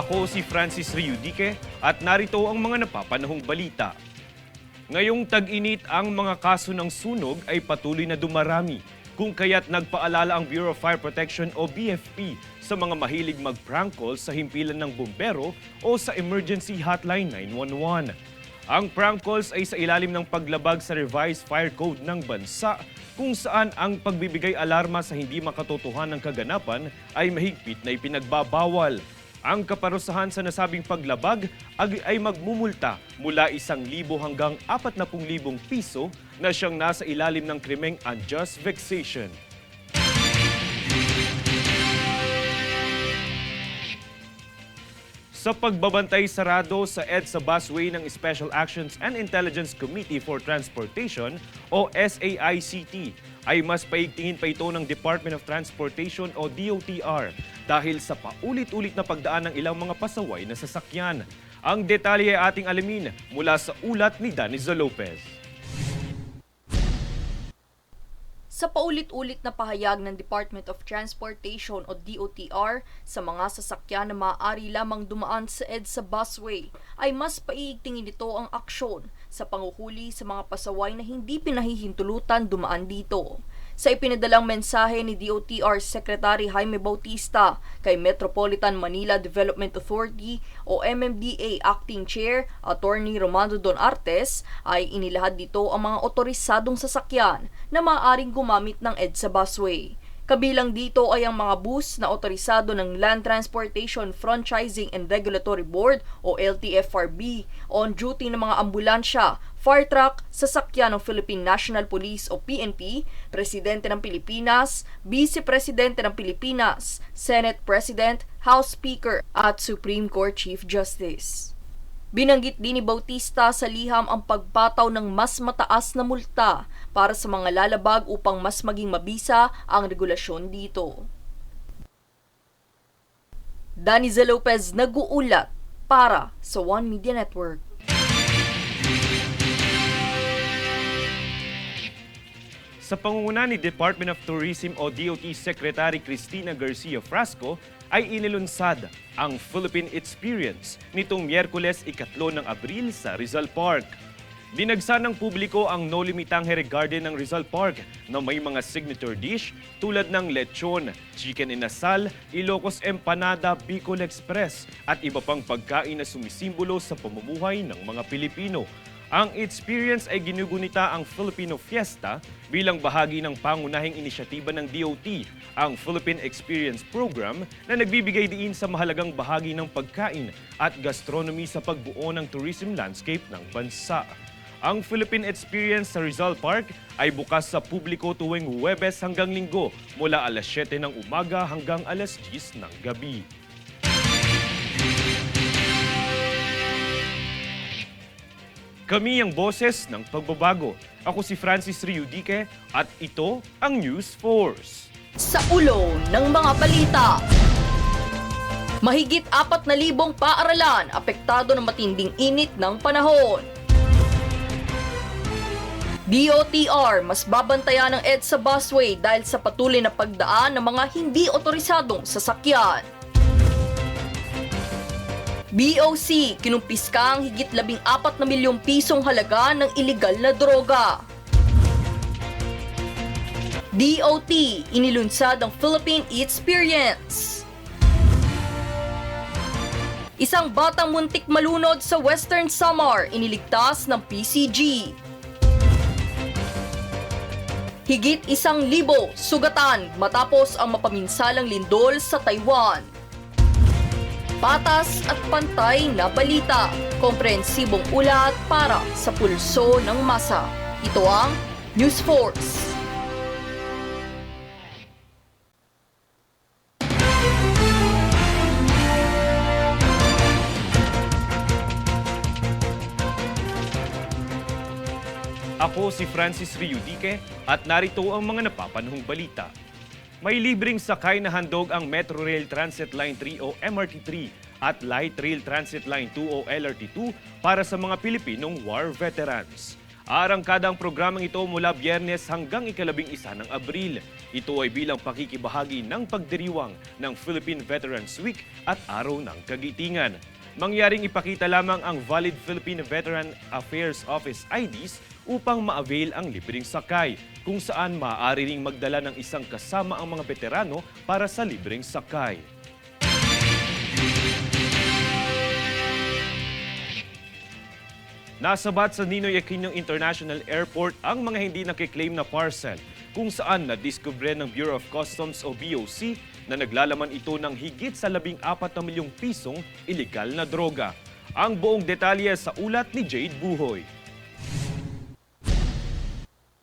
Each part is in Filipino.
Ako si Francis Riudique at narito ang mga napapanahong balita. Ngayong tag-init ang mga kaso ng sunog ay patuloy na dumarami kung kaya't nagpaalala ang Bureau of Fire Protection o BFP sa mga mahilig mag-prank call sa himpilan ng bumbero o sa emergency hotline 911. Ang prank calls ay sa ilalim ng paglabag sa revised fire code ng bansa kung saan ang pagbibigay alarma sa hindi makatotohanan ng kaganapan ay mahigpit na ipinagbabawal. Ang kaparusahan sa nasabing paglabag ag- ay magmumulta mula 1,000 hanggang 40,000 piso na siyang nasa ilalim ng krimeng unjust vexation. Sa pagbabantay sarado sa EDSA busway ng Special Actions and Intelligence Committee for Transportation o SAICT ay mas paigtingin pa ito ng Department of Transportation o DOTR dahil sa paulit-ulit na pagdaan ng ilang mga pasaway na sasakyan. Ang detalye ay ating alamin mula sa ulat ni Danizo Lopez. Sa paulit-ulit na pahayag ng Department of Transportation o DOTR sa mga sasakyan na maaari lamang dumaan sa EDSA busway, ay mas paiigtingin nito ang aksyon sa panguhuli sa mga pasaway na hindi pinahihintulutan dumaan dito. Sa ipinadalang mensahe ni DOTR Secretary Jaime Bautista kay Metropolitan Manila Development Authority o MMDA Acting Chair Attorney Romando Don Artes ay inilahad dito ang mga otorisadong sasakyan na maaaring gumamit ng EDSA busway. Kabilang dito ay ang mga bus na otorisado ng Land Transportation Franchising and Regulatory Board o LTFRB, on-duty ng mga ambulansya, fire truck, sasakyan ng Philippine National Police o PNP, Presidente ng Pilipinas, Vice Presidente ng Pilipinas, Senate President, House Speaker at Supreme Court Chief Justice. Binanggit din ni Bautista sa liham ang pagpataw ng mas mataas na multa para sa mga lalabag upang mas maging mabisa ang regulasyon dito. Daniza Lopez nag-uulat para sa One Media Network. Sa pangunguna ni Department of Tourism o DOT Secretary Cristina Garcia Frasco ay inilunsad ang Philippine Experience nitong Miyerkules ikatlo ng Abril sa Rizal Park. Dinagsan ng publiko ang No Limitangere Garden ng Rizal Park na may mga signature dish tulad ng lechon, chicken inasal, Ilocos Empanada, Bicol Express at iba pang pagkain na sumisimbolo sa pamumuhay ng mga Pilipino. Ang experience ay ginugunita ang Filipino Fiesta bilang bahagi ng pangunahing inisyatiba ng DOT, ang Philippine Experience Program na nagbibigay diin sa mahalagang bahagi ng pagkain at gastronomy sa pagbuo ng tourism landscape ng bansa. Ang Philippine Experience sa Rizal Park ay bukas sa publiko tuwing Huwebes hanggang Linggo mula alas 7 ng umaga hanggang alas 10 ng gabi. Kami ang boses ng pagbabago. Ako si Francis Riudique at ito ang News Force. Sa ulo ng mga balita. Mahigit 4,000 paaralan apektado ng matinding init ng panahon. DOTR mas babantayan ng EDSA busway dahil sa patuloy na pagdaan ng mga hindi otorisadong sasakyan. BOC, kinumpiska ang higit 14 na milyong pisong halaga ng iligal na droga. DOT, inilunsad ang Philippine Experience. Isang batang muntik malunod sa Western Samar, iniligtas ng PCG. Higit isang libo sugatan matapos ang mapaminsalang lindol sa Taiwan. Patas at pantay na balita, komprehensibong ulat para sa pulso ng masa. Ito ang News Force. Ako si Francis Riudique at narito ang mga napapanahong balita. May libreng sakay na handog ang Metro Rail Transit Line 3 o MRT3 at Light Rail Transit Line 2 o LRT2 para sa mga Pilipinong war veterans. Arangkada ang programang ito mula biyernes hanggang ikalabing isa ng Abril. Ito ay bilang pakikibahagi ng pagdiriwang ng Philippine Veterans Week at Araw ng Kagitingan. Mangyaring ipakita lamang ang valid Philippine Veteran Affairs Office IDs upang ma-avail ang libreng sakay, kung saan maaari ring magdala ng isang kasama ang mga veterano para sa libreng sakay. Nasabat sa Ninoy Aquino International Airport ang mga hindi nakiklaim na parcel kung saan nadiskubre ng Bureau of Customs o BOC na naglalaman ito ng higit sa 14 na milyong pisong ilegal na droga. Ang buong detalye sa ulat ni Jade Buhoy.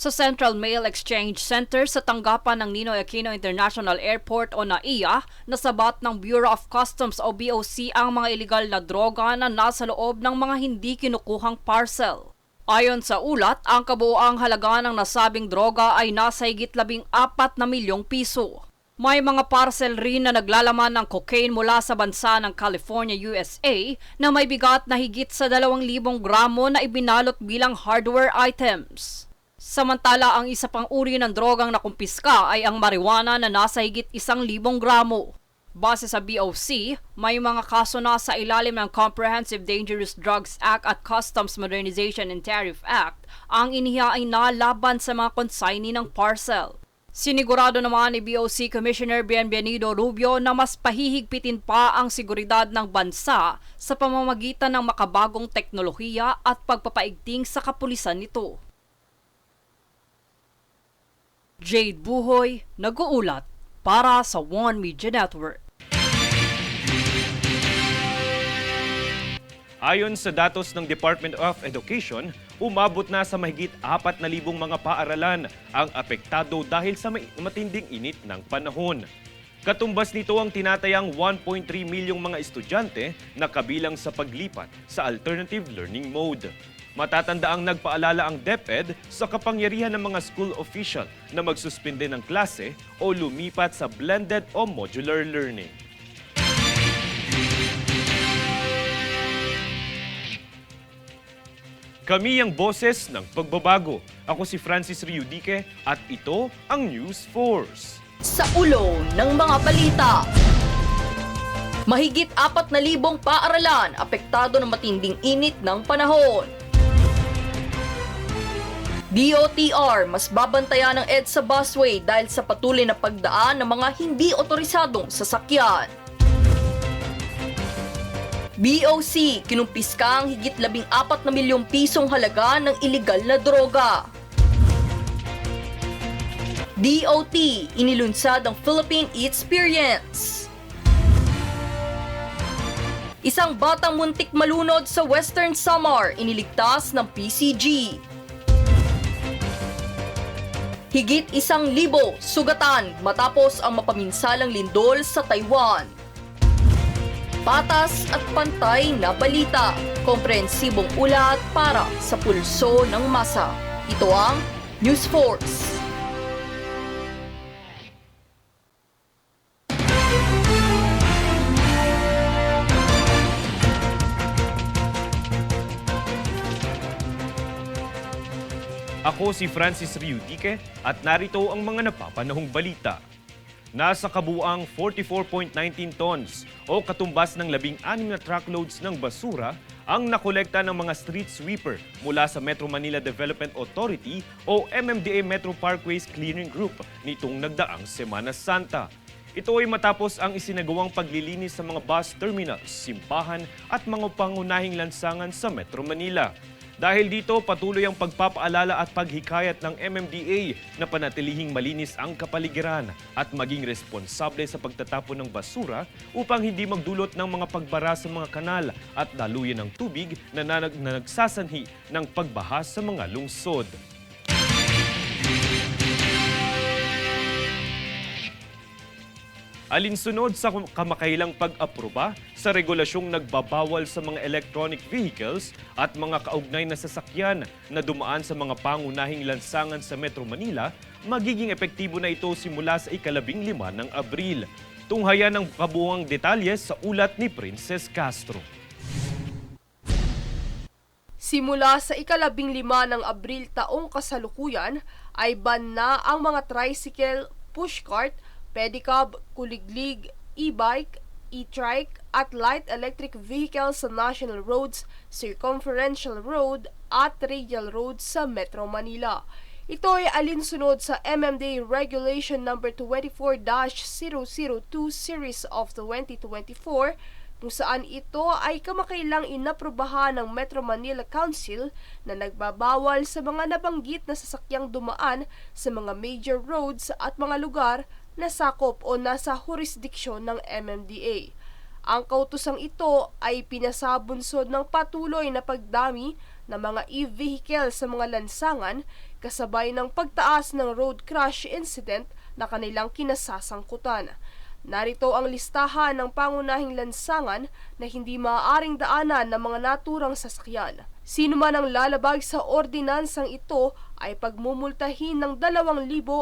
Sa Central Mail Exchange Center sa tanggapan ng Ninoy Aquino International Airport o NAIA, nasabat ng Bureau of Customs o BOC ang mga ilegal na droga na nasa loob ng mga hindi kinukuhang parcel. Ayon sa ulat, ang kabuoang halaga ng nasabing droga ay nasa higit labing apat na milyong piso. May mga parcel rin na naglalaman ng cocaine mula sa bansa ng California, USA na may bigat na higit sa 2,000 gramo na ibinalot bilang hardware items. Samantala, ang isa pang uri ng drogang nakumpiska ay ang marijuana na nasa higit isang libong gramo. Base sa BOC, may mga kaso na sa ilalim ng Comprehensive Dangerous Drugs Act at Customs Modernization and Tariff Act ang iniha ay nalaban sa mga consignee ng parcel. Sinigurado naman ni BOC Commissioner Bienvenido Rubio na mas pahihigpitin pa ang seguridad ng bansa sa pamamagitan ng makabagong teknolohiya at pagpapaigting sa kapulisan nito. Jade Buhoy, nag-uulat para sa One Media Network. Ayon sa datos ng Department of Education, umabot na sa mahigit 4,000 mga paaralan ang apektado dahil sa matinding init ng panahon. Katumbas nito ang tinatayang 1.3 milyong mga estudyante na kabilang sa paglipat sa alternative learning mode. Matatanda ang nagpaalala ang DepEd sa kapangyarihan ng mga school official na magsuspinde ng klase o lumipat sa blended o modular learning. Kami ang boses ng pagbabago. Ako si Francis Riudique at ito ang News Force. Sa ulo ng mga balita. Mahigit 4,000 paaralan apektado ng matinding init ng panahon. DOTR mas babantayan ng EDSA busway dahil sa patuloy na pagdaan ng mga hindi otorisadong sasakyan. BOC, kinumpiska ang higit 14 na milyong pisong halaga ng iligal na droga. DOT, inilunsad ang Philippine Experience. Isang batang muntik malunod sa Western Samar, iniligtas ng PCG. Higit isang libo sugatan matapos ang mapaminsalang lindol sa Taiwan. Patas at pantay na balita, komprehensibong ulat para sa pulso ng masa. Ito ang News Force. Ako si Francis Riudique at narito ang mga napapanahong balita. Nasa kabuang 44.19 tons o katumbas ng 16 na truckloads ng basura ang nakolekta ng mga street sweeper mula sa Metro Manila Development Authority o MMDA Metro Parkways Clearing Group nitong nagdaang Semana Santa. Ito ay matapos ang isinagawang paglilinis sa mga bus terminals, simbahan at mga pangunahing lansangan sa Metro Manila. Dahil dito, patuloy ang pagpapaalala at paghikayat ng MMDA na panatilihing malinis ang kapaligiran at maging responsable sa pagtatapon ng basura upang hindi magdulot ng mga pagbara sa mga kanal at daluyan ng tubig na, nanag- na nagsasanhi ng pagbaha sa mga lungsod. Alinsunod sa kamakailang pag-aproba sa regulasyong nagbabawal sa mga electronic vehicles at mga kaugnay na sasakyan na dumaan sa mga pangunahing lansangan sa Metro Manila, magiging epektibo na ito simula sa ikalabing lima ng Abril. Tunghayan ng kabuang detalye sa ulat ni Princess Castro. Simula sa ikalabing lima ng Abril taong kasalukuyan ay ban na ang mga tricycle, pushcart, pedicab, kuliglig, e-bike, e-trike at light electric vehicles sa national roads, circumferential road at radial roads sa Metro Manila. Ito ay alinsunod sa MMDA Regulation No. 24-002 Series of 2024 kung saan ito ay kamakailang inaprubahan ng Metro Manila Council na nagbabawal sa mga nabanggit na sasakyang dumaan sa mga major roads at mga lugar na sakop o nasa jurisdiksyon ng MMDA. Ang kautusang ito ay pinasabunsod ng patuloy na pagdami ng mga e-vehicle sa mga lansangan kasabay ng pagtaas ng road crash incident na kanilang kinasasangkutan. Narito ang listahan ng pangunahing lansangan na hindi maaaring daanan ng mga naturang sasakyan. Sino man ang lalabag sa ordinansang ito ay pagmumultahin ng 2,000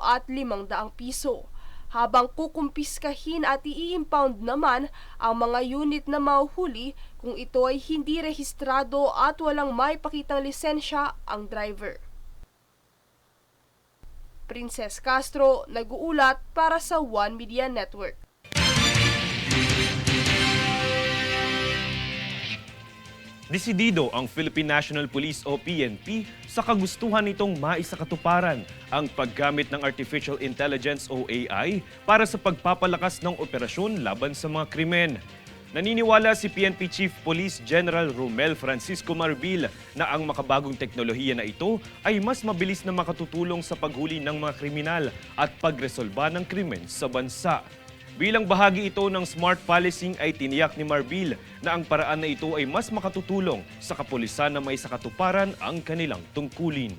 at 500 piso habang kukumpiskahin at i-impound naman ang mga unit na mahuhuli kung ito ay hindi rehistrado at walang may pakitang lisensya ang driver. Princess Castro, nag-uulat para sa One Media Network. Desidido ang Philippine National Police o PNP sa kagustuhan nitong maisakatuparan ang paggamit ng Artificial Intelligence o AI para sa pagpapalakas ng operasyon laban sa mga krimen. Naniniwala si PNP Chief Police General Romel Francisco Marbil na ang makabagong teknolohiya na ito ay mas mabilis na makatutulong sa paghuli ng mga kriminal at pagresolba ng krimen sa bansa. Bilang bahagi ito ng smart policing ay tiniyak ni Marbil na ang paraan na ito ay mas makatutulong sa kapulisan na may sakatuparan ang kanilang tungkulin.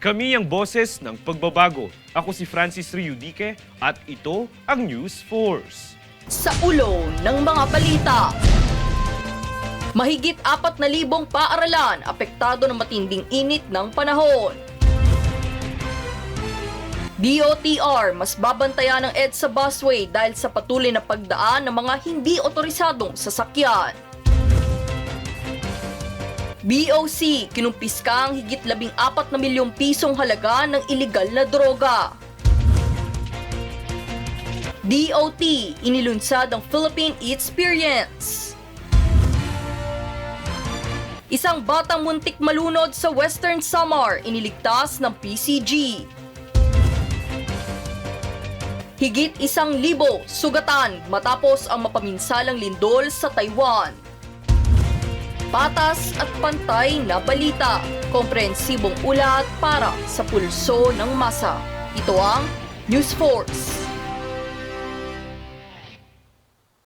Kami ang boses ng pagbabago. Ako si Francis Riudique at ito ang News Force. Sa ulo ng mga balita. Mahigit 4,000 paaralan apektado ng matinding init ng panahon. DOTR mas babantayan ng EDSA busway dahil sa patuloy na pagdaan ng mga hindi otorisadong sasakyan. BOC, kinumpiska ang higit 14 na milyong pisong halaga ng iligal na droga. DOT, inilunsad ang Philippine Experience. Isang batang muntik malunod sa Western Samar, iniligtas ng PCG. Higit isang libo sugatan matapos ang mapaminsalang lindol sa Taiwan. Patas at pantay na balita, komprehensibong ulat para sa pulso ng masa. Ito ang News Force.